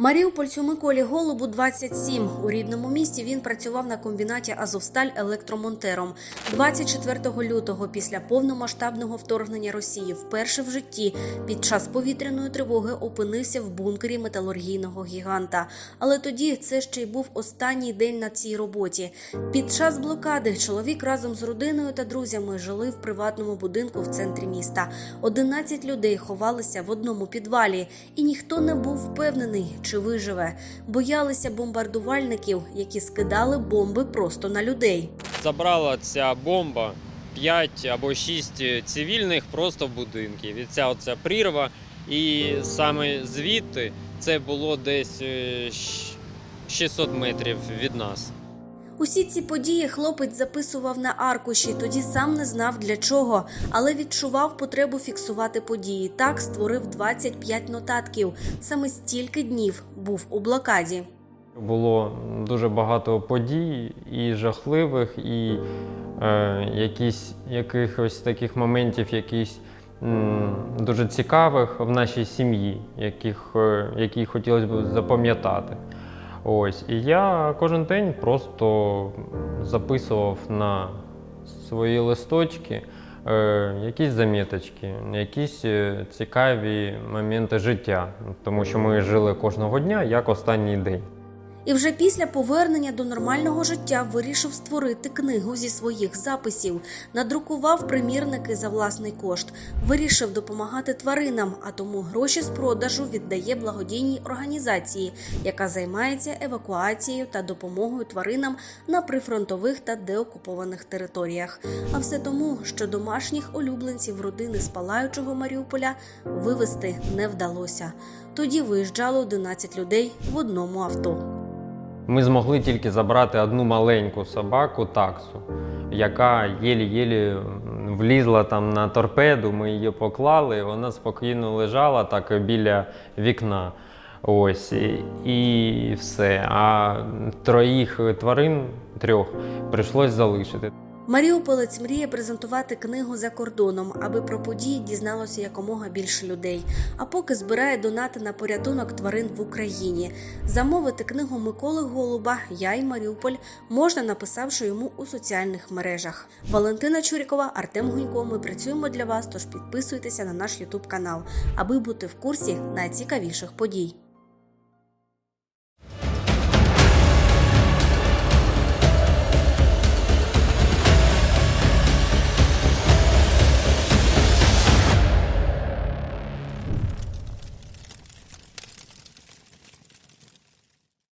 Маріупольцю Миколі Голубу 27. У рідному місті він працював на комбінаті Азовсталь електромонтером. 24 лютого, після повномасштабного вторгнення Росії, вперше в житті під час повітряної тривоги опинився в бункері металургійного гіганта. Але тоді це ще й був останній день на цій роботі. Під час блокади чоловік разом з родиною та друзями жили в приватному будинку в центрі міста. 11 людей ховалися в одному підвалі, і ніхто не був впевнений, чи виживе. Боялися бомбардувальників, які скидали бомби просто на людей. Забрала ця бомба 5 або 6 цивільних просто будинків. І ця оця прірва. І саме звідти це було десь е, 600 метрів від нас. Усі ці події хлопець записував на аркуші, тоді сам не знав для чого, але відчував потребу фіксувати події. Так створив 25 нотатків. Саме стільки днів був у блокаді. Було дуже багато подій і жахливих, і е, якісь, якихось таких моментів, якісь м, дуже цікавих в нашій сім'ї, яких, е, які хотілося б запам'ятати. Ось. І я кожен день просто записував на свої листочки е, якісь заміточки, якісь е, цікаві моменти життя, тому що ми жили кожного дня як останній день. І вже після повернення до нормального життя вирішив створити книгу зі своїх записів, надрукував примірники за власний кошт, вирішив допомагати тваринам, а тому гроші з продажу віддає благодійній організації, яка займається евакуацією та допомогою тваринам на прифронтових та деокупованих територіях. А все тому, що домашніх улюбленців родини з палаючого Маріуполя вивезти не вдалося. Тоді виїжджало 11 людей в одному авто. Ми змогли тільки забрати одну маленьку собаку таксу, яка єлі-єлі влізла там на торпеду. Ми її поклали, вона спокійно лежала так біля вікна. Ось і, все. А троїх тварин трьох прийшлось залишити. Маріуполець мріє презентувати книгу за кордоном, аби про події дізналося якомога більше людей. А поки збирає донати на порятунок тварин в Україні. Замовити книгу Миколи Голуба Я і Маріуполь можна, написавши йому у соціальних мережах. Валентина Чурікова, Артем Гунько. Ми працюємо для вас. Тож підписуйтеся на наш Ютуб канал, аби бути в курсі найцікавіших подій.